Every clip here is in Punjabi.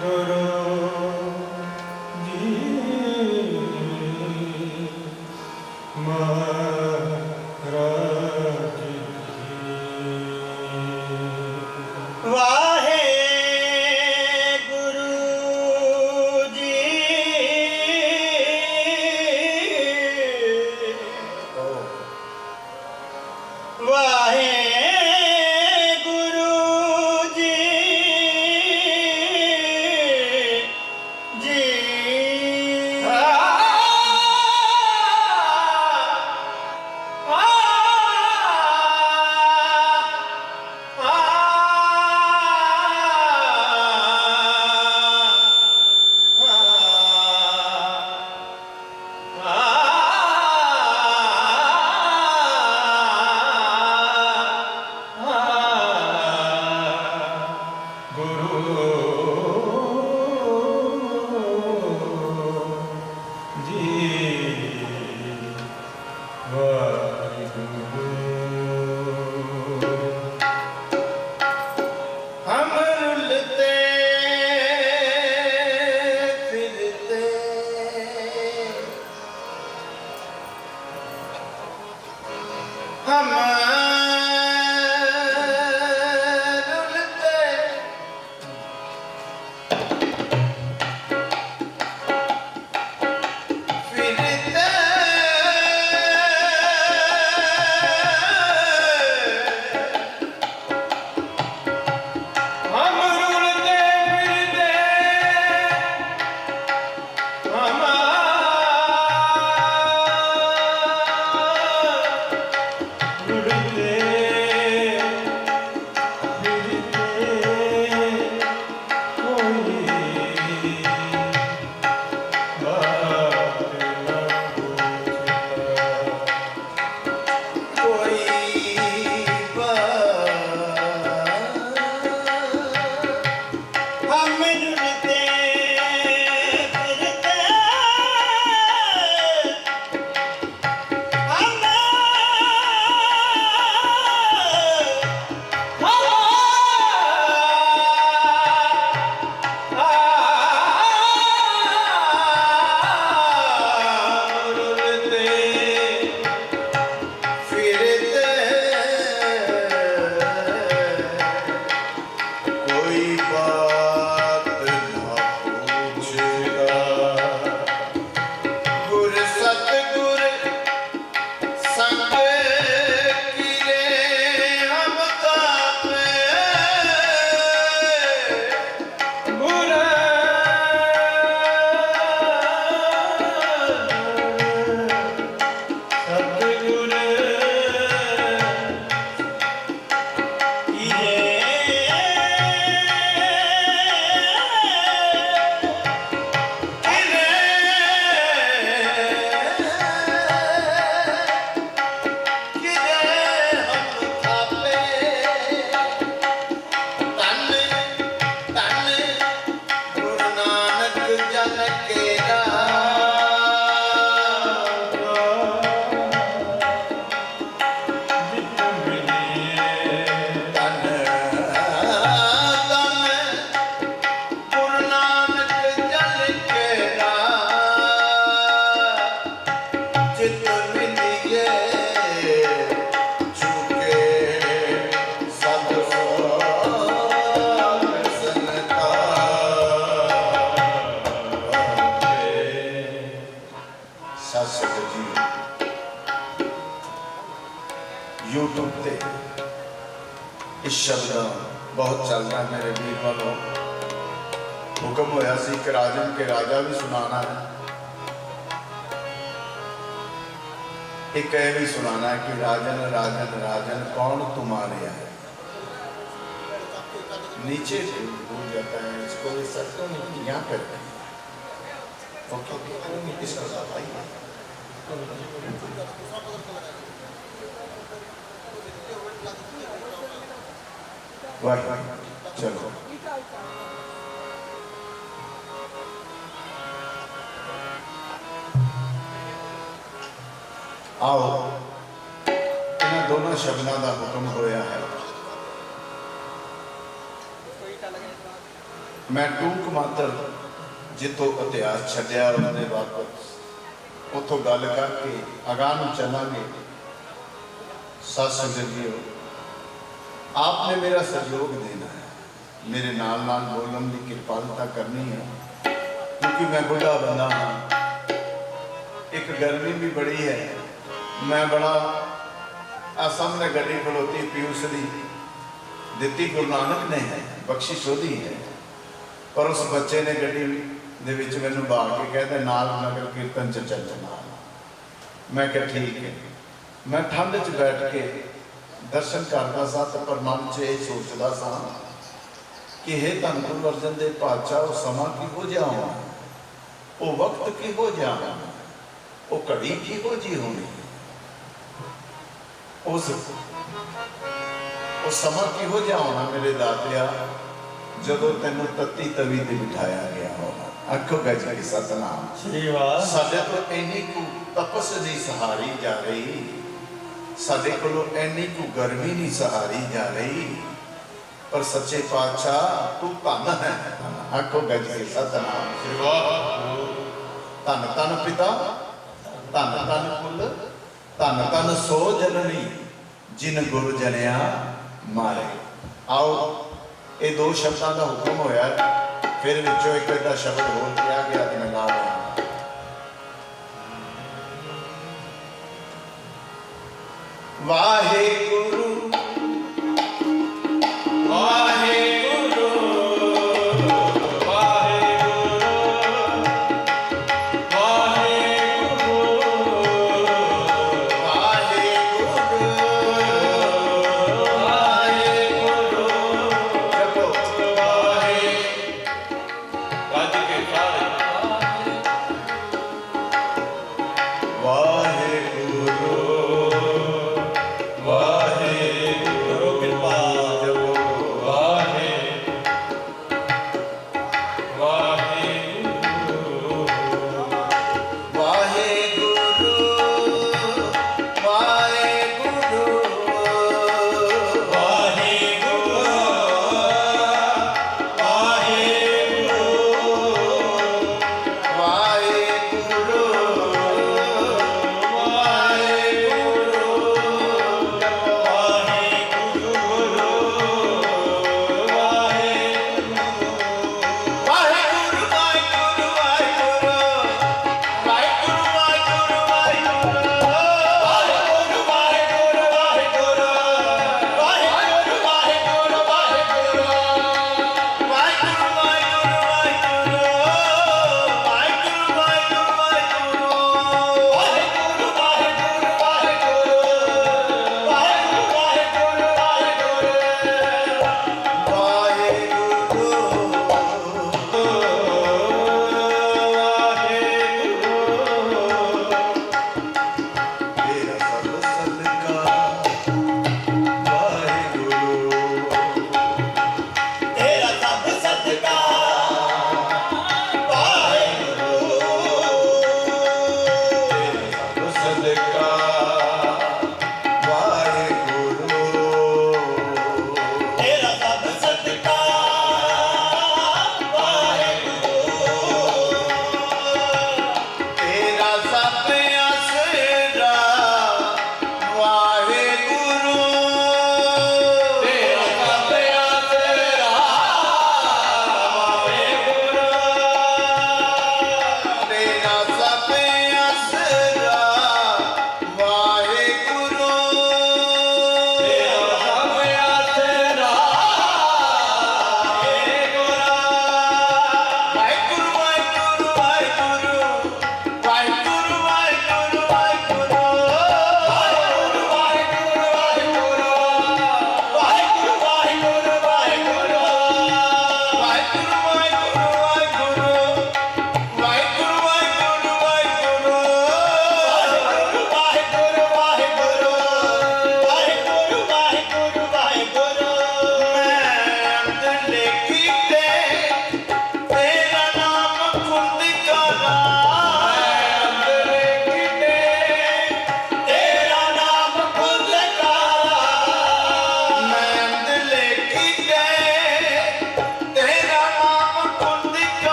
Guru हुक्म होया सी कि राजन के राजा भी सुनाना है। एक यह भी सुनाना है कि राजन राजन राजन, कौन तुम्हारे है? नीचे भूल जाता है, इसको ये सत्यों में यहाँ करते हैं ओके इसका साथ आइए वर्क चलो। ਆਓ। ਇਹਨਾਂ ਦੋਨਾਂ ਸ਼ਬਦਾਂ ਦਾ ਹੁਕਮ ਹੋਇਆ ਹੈ। ਮੈਂ ਟੂਕ ਮਾਤਰ ਜਿੱਥੋਂ ਇਤਿਹਾਸ ਛੱਡਿਆ ਉਹਨਾਂ ਦੇ ਵਾਪਸ, ਉੱਥੋਂ ਗੱਲ ਕਰਕੇ ਅਗਾਹ ਨੂੰ ਚੱਲਾਂਗੇ। ਸਤ ਸੰਗਤਿਓ ਆਪ ਨੇ ਮੇਰਾ ਸਹਿਯੋਗ ਦੇਣਾ ਹੈ। ਮੇਰੇ ਨਾਲ ਨਾਲ ਬੋਲਣ ਦੀ ਕਿਰਪਾਲਤਾ ਕਰਨੀ ਹੈ। ਕਿਉਂਕਿ ਮੈਂ ਬੁੱਢਾ ਬੰਦਾ ਹਾਂ। ਇੱਕ ਗਰਮੀ ਵੀ ਬੜੀ ਹੈ। ਮੈਂ ਬੜਾ ਆ ਸਾਹਮਣੇ ਗੱਡੀ ਖਲੋਤੀ ਪਿਊਸ ਦੀ ਦਿੱਤੀ, ਗੁਰੂ ਨਾਨਕ ਨੇ ਹੈ, ਬਖਸ਼ਿਸ਼ ਉਹਦੀ ਹੈ। ਪਰ ਉਸ ਬੱਚੇ ਨੇ ਗੱਡੀ ਦੇ ਵਿੱਚ ਮੈਨੂੰ ਬਾਲ ਕੇ ਕਹਿੰਦਾ ਨਾਲ ਨਗਰ ਕੀਰਤਨ ਚ ਚੱਲ ਨਾਲ ਮੈਂ ਕਿਹਾ, ਠੀਕ ਹੈ। ਮੈਂ ਠੰਡ 'ਚ ਬੈਠ ਕੇ ਦਰਸ਼ਨ ਕਰਦਾ ਸਾਂ ਤੇ ਪਰ 'ਚ ਇਹ ਸੋਚਦਾ ਸਾਂ ਕਿ ਇਹ ਧੰਨ ਗੁਰੂ ਅਰਜਨ ਦੇ ਪਾਤਸ਼ਾਹ, ਉਹ ਸਮਾਂ ਕਿਹੋ ਜਿਹਾ ਹੋਣਾ? ਉਹ ਵਕਤ ਕਿਹੋ ਜਿਹਾ ਹੋਣਾ? ਉਹ ਘੜੀ ਕਿਹੋ ਜਿਹੀ ਹੋਣੀ? ਉਸ ਉਹ ਸਮਾਂ ਕਿਹੋ ਜਿਹਾ ਹੋਣਾ ਮੇਰੇ ਦਾਤਿਆ? ਜਦੋਂ ਤੈਨੂੰ ਤੱਤੀ ਤਵੀ ਤੇ ਬਿਠਾਇਆ ਗਿਆ ਹੋਣਾ। ਅੱਖੋ ਗੱਜ ਕੇ ਸਤਨਾਮ। ਸ੍ਰੀ ਵਾਸ ਸਾਡੇ ਤੋਂ ਇੰਨੀ ਕੁ ਤਪਸ ਨਹੀਂ ਸਹਾਰੀ ਜਾ ਰਹੀ। ਸਾਡੇ ਕੋਲੋਂ ਇੰਨੀ ਕੁ ਗਰਮੀ ਨਹੀਂ ਸਹਾਰੀ ਜਾ ਰਹੀ। ਪਰ ਸੱਚੇ ਪਾਤਸ਼ਾਹ ਤੂੰ ਧੰਨ ਹੈ। ਆਖੋ ਗੱਜ ਕੇ ਸਤਨਾਮ। ਸ੍ਰੀ ਵਾਸ ਧੰਨ ਧੰਨ ਪਿਤਾ। ਧੰਨ ਧੰਨ ਕੁਲ ਧੰਨ ਧੰਨ ਸੋ ਜਨਨੀ, ਜਿਨ ਗੁਰੂ ਜਨਿਆ ਮਾਰੇ। ਆਓ, ਇਹ ਦੋ ਸ਼ਬਦਾਂ ਦਾ ਹੁਕਮ ਹੋਇਆ। ਫਿਰ ਵਿੱਚੋਂ ਇੱਕ ਦਾ ਸ਼ਬਦ ਹੋਰ ਕਿਹਾ ਗਿਆ ਤੇ ਮੈਂ ਗਾ ਰਿਹਾ ਵਾਹਿਗੁਰੂ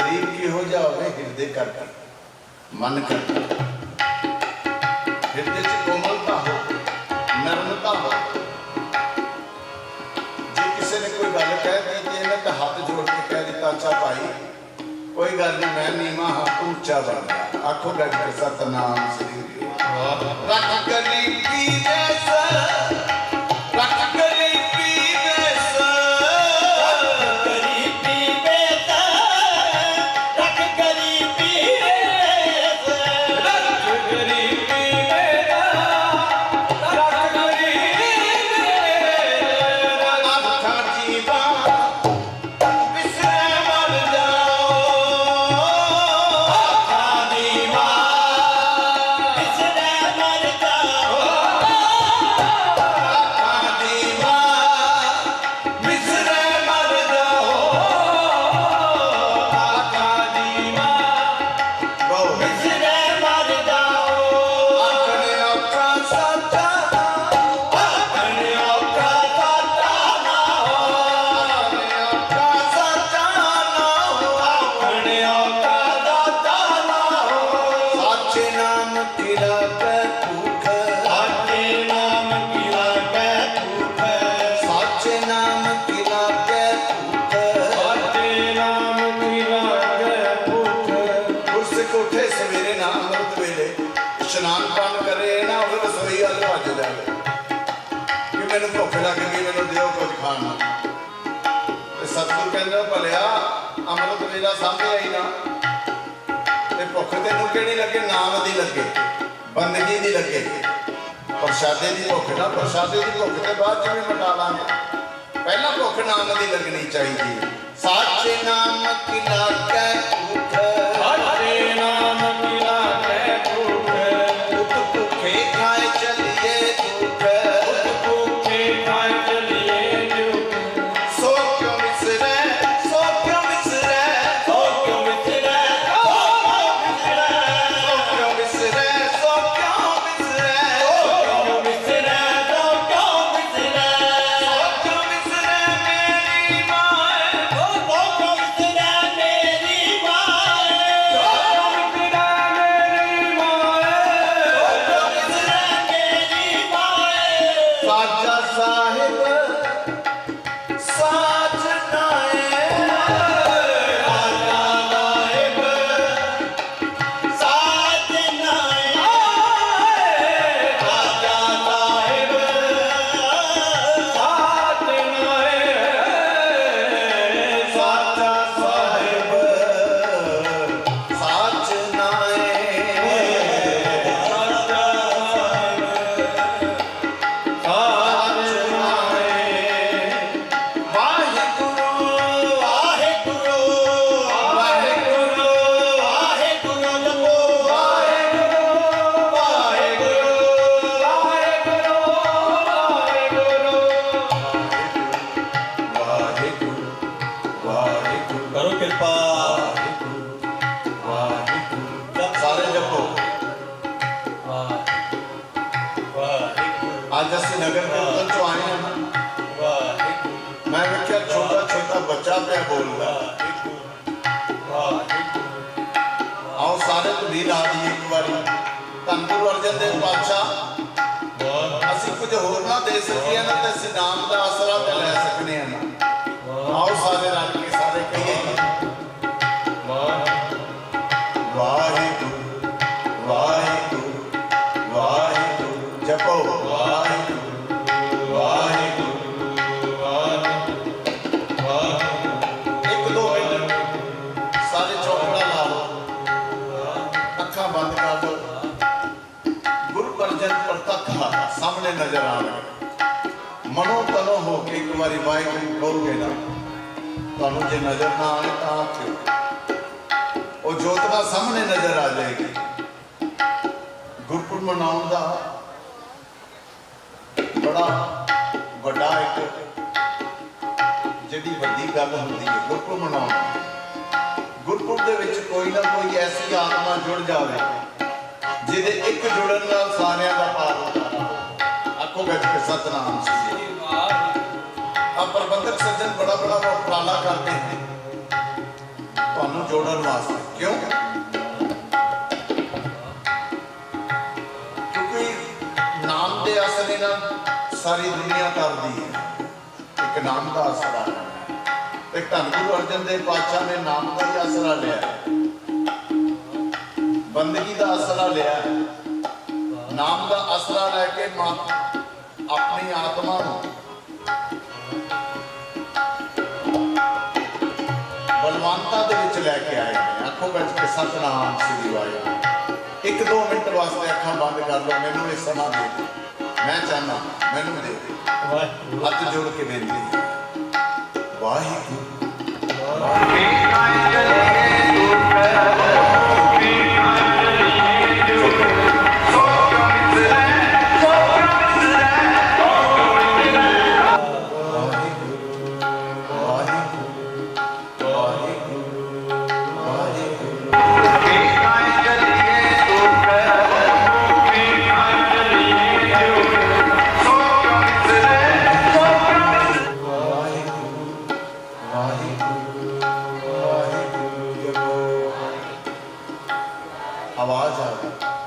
ਗਰੀਬ ਕਿਹੋ ਜਿਹਾ ਹੋਵੇ ਹਿਰਦੇ ਕਰ ਕਰ। ਮਨ ਕਰ ਹਿਰਦੇ ਚ ਕੋਮਲਤਾ ਹੋ ਨਰਮਤਾ ਹੋ ਜੇ ਕਿਸੇ ਨੇ ਕੋਈ ਗੱਲ ਕਹਿ ਦਿੱਤੀ ਇਹਨੇ ਤਾਂ ਹੱਥ ਜੋੜ ਕੇ ਕਹਿ ਦਿੱਤਾ ਅੱਛਾ ਭਾਈ ਕੋਈ ਗੱਲ ਨਹੀਂ ਮੈਂ ਨੀਵਾ ਹੱਥ ਉੱਚਾ ਬਣ ਆਖੋ ਡਾਕਟਰ ਸਤਨਾਮ ਸ੍ਰੀ ਵਾਹਿਗੁਰੂ ਰੱਖ ਕਲੀ ਪੀ ਦੇ ਮੈਨੂੰ ਭੁੱਖ ਲੱਗ ਗਈ, ਮੈਨੂੰ ਦਿਓ ਕੁਝ ਖਾਣ। ਤੇ ਸਤਿਗੁਰ ਕਹਿੰਦਾ ਭਲਿਆ ਅੰਮ੍ਰਿਤ ਵੇਲਾ ਸਾਹਮਣੇ ਆਈ ਨਾ। ਤੇ ਭੁੱਖ ਤੈਨੂੰ ਕਿਹੜੀ ਲੱਗੇ? ਨਾਮ ਦੀ ਲੱਗੇ, ਬੰਦਗੀ ਦੀ ਲੱਗੇ। ਪ੍ਰਸ਼ਾਦੇ ਦੀ ਭੁੱਖ ਨਾ, ਪ੍ਰਸ਼ਾਦੇ ਦੀ ਭੁੱਖ ਤੇ ਬਾਅਦ ਜਿਵੇਂ ਮਿਟਾ ਲਾਂਗੇ। ਪਹਿਲਾਂ ਭੁੱਖ ਨਾਮ ਦੀ ਲੱਗਣੀ ਚਾਹੀਦੀ ਸਾਚੇ ਨਾਮ ਕੀ ਲਾਗੈ ਭੁੱਖ ਬੱਚਾ ਪਿਆ ਬੋਲਦਾ ਆਓ ਸਾਰੇ ਧੁਨੀ ਲਾ ਦੀ ਇੱਕ ਵਾਰੀ। ਧੰਨ ਅਰਜਨ ਦੇਵ ਪਾਤਸ਼ਾਹ, ਅਸੀਂ ਕੁਝ ਹੋਰ ਨਾ ਦੇ ਸਕੀਏ ਨਾ ਤੇ ਅਸੀਂ ਨਾਮ ਦਾ ਆਸਰਾ ਤੇ ਲੈ ਸਕਨੇ ਆ ਆਓ ਸਾਰੇ ਰਾਜ ਵਾਹਿਗੁਰੂ ਖੋਲ ਦੇਣਾ ਤੁਹਾਨੂੰ ਜੇ ਨਜ਼ਰ ਨਾ ਆਏ ਤਾਂ ਆਖਿਓ। ਉਹ ਜੋਤਵਾ ਸਾਹਮਣੇ ਨਜ਼ਰ ਆ ਜਾਏਗੀ। ਗੁਰਪੁਰਬ ਮਨਾਉਣ ਦਾ ਬੜਾ ਵੱਡਾ ਇੱਕ ਜਿਹੜੀ ਵੱਡੀ ਗੱਲ ਹੁੰਦੀ ਹੈ ਗੁਰਪੁਰ ਮਨਾਉਣ ਗੁਰਪੁਰ ਦੇ ਵਿੱਚ ਕੋਈ ਨਾ ਕੋਈ ਐਸੀ ਆਤਮਾ ਜੁੜ ਜਾਵੇ, ਜਿਹਦੇ ਇੱਕ ਜੁੜਨ ਨਾਲ ਸਾਰਿਆਂ ਦਾ ਪਾਰ ਹੁੰਦਾ। ਆਖੋ ਗੱਜ ਕੇ ਸਤਨਾਮ ਸ੍ਰੀ ਆ ਪ੍ਰਬੰਧਕ ਸੱਜਣ ਬੜਾ ਬੜਾ ਉਪਰਾਲਾ ਕਰਦੇ ਨੇ। ਤੁਹਾਨੂੰ ਜੋੜਨ ਵਾਸਤੇ। ਕਿਉਂ? ਕਿਉਂਕਿ ਨਾਮ ਦੇ ਆਸਰੇ ਨਾਲ ਸਾਰੀ ਦੁਨੀਆ ਤਰਦੀ ਹੈ। ਇੱਕ ਨਾਮ ਦਾ ਆਸਰਾ ਹੈ। ਇੱਕ ਧੰਨ ਗੁਰੂ ਅਰਜਨ ਦੇਵ ਪਾਤਸ਼ਾਹ ਨੇ ਨਾਮ ਦਾ ਹੀ ਆਸਰਾ ਲਿਆ ਬੰਦਗੀ ਦਾ ਆਸਰਾ ਲਿਆ ਨਾਮ ਦਾ ਆਸਰਾ ਲੈ ਕੇ ਆਪਣੀ ਆਤਮਾ ਨੂੰ ਸਤਨਾਮ ਸ੍ਰੀ ਵਾਹਿਗੁਰੂ। ਇੱਕ ਦੋ ਮਿੰਟ ਵਾਸਤੇ ਅੱਖਾਂ ਬੰਦ ਕਰ ਲਓ ਮੈਨੂੰ ਇਹ ਸਮਾਂ ਦੇ ਮੈਂ ਚਾਹਨਾ ਮੈਨੂੰ ਦੇ ਹੱਥ ਜੋੜ ਕੇ ਬੇਨਤੀ। ਵਾਹਿਗੁਰੂ। ਵਾਹਿਗੁਰੂ। आवाज आ रही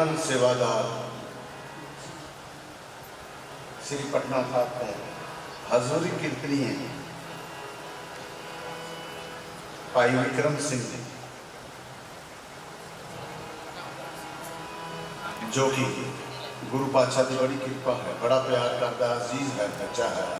ਘਰ ਸੇਵਾਦਾਰ ਸ੍ਰੀ ਪਟਨਾ ਸਾਹਿਬ ਤੋਂ ਹਜ਼ੂਰੀ ਕੀਰਤਨੀ ਹੈ। ਭਾਈ ਵਿਕਰਮ ਸਿੰਘ ਜੀ, ਜੋ ਕਿ ਗੁਰੂ ਪਾਤਸ਼ਾਹ ਦੀ ਬੜੀ ਕਿਰਪਾ ਹੈ, ਬੜਾ ਪਿਆਰ ਕਰਦਾ, ਅਜ਼ੀਜ਼ ਹੈ, ਬੱਚਾ ਹੈ।